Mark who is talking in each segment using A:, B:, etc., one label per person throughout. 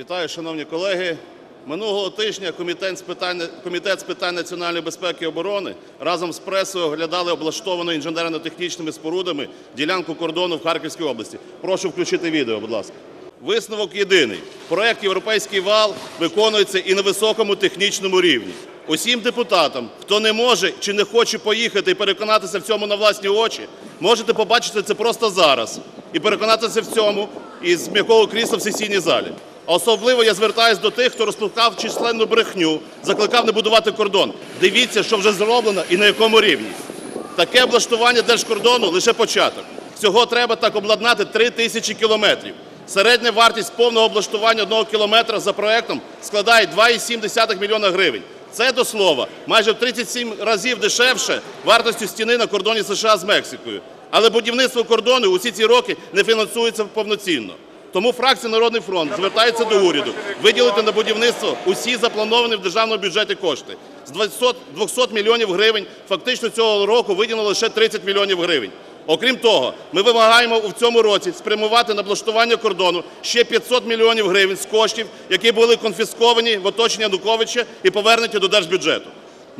A: Вітаю, шановні колеги. Минулого тижня комітет з питань, комітет з питань національної безпеки і оборони разом з пресою оглядали облаштовану інженерно-технічними спорудами ділянку кордону в Харківській області. Прошу включити відео, будь ласка. Висновок єдиний: проект Європейський вал виконується і на високому технічному рівні. Усім депутатам, хто не може чи не хоче поїхати і переконатися в цьому на власні очі, можете побачити це просто зараз і переконатися в цьому із м'якого крісла в сесійній залі. Особливо я звертаюсь до тих, хто розпускав численну брехню, закликав не будувати кордон. Дивіться, що вже зроблено і на якому рівні. Таке облаштування держкордону лише початок. Всього треба так обладнати 3 тисячі кілометрів. Середня вартість повного облаштування одного кілометра за проектом складає 2,7 мільйона гривень. Це до слова майже в 37 разів дешевше вартості стіни на кордоні США з Мексикою. Але будівництво кордону усі ці роки не фінансується повноцінно. Тому фракція Народний фронт звертається до уряду виділити на будівництво усі заплановані в державному бюджеті кошти. З 200 200 мільйонів гривень фактично цього року виділено лише 30 мільйонів гривень. Окрім того, ми вимагаємо у цьому році спрямувати на облаштування кордону ще 500 мільйонів гривень з коштів, які були конфісковані в оточення Януковича і повернуті до держбюджету.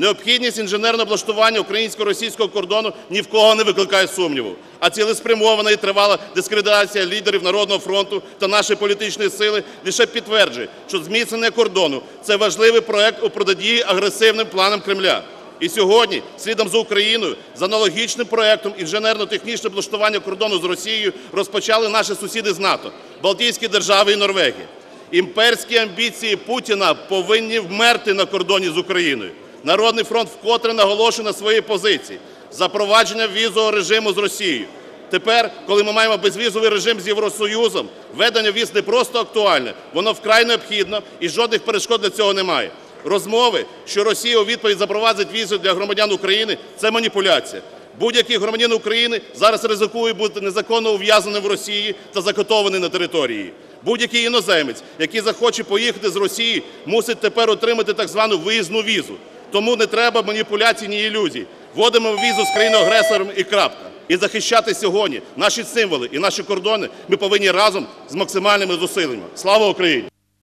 A: Необхідність інженерного облаштування українсько-російського кордону ні в кого не викликає сумніву, а цілеспрямована і тривала дискредитація лідерів Народного фронту та нашої політичної сили лише підтверджує, що зміцнення кордону – це важливий проект у протидії агресивним планам Кремля. І сьогодні, слідом за Україною, з аналогічним проектом інженерно-технічне облаштування кордону з Росією розпочали наші сусіди з НАТО – Балтійські держави і Норвегія. Імперські амбіції Путіна повинні вмерти на кордоні з Україною. Народний фронт вкотре наголошує на своїй позиції запровадження візового режиму з Росією. Тепер, коли ми маємо безвізовий режим з Євросоюзом, введення віз не просто актуальне, воно вкрай необхідно і жодних перешкод для цього немає. Розмови, що Росія у відповідь запровадить візи для громадян України – це маніпуляція. Будь-який громадянин України зараз ризикує бути незаконно ув'язненим в Росії та закатований на території. Будь-який іноземець, який захоче поїхати з Росії, мусить тепер отримати так звану виїзну візу. Тому не треба маніпуляцій ні ілюзій. Вводимо візу з країною-агресором і крапка. І захищати сьогодні наші символи і наші кордони ми повинні разом з максимальними зусиллями. Слава Україні!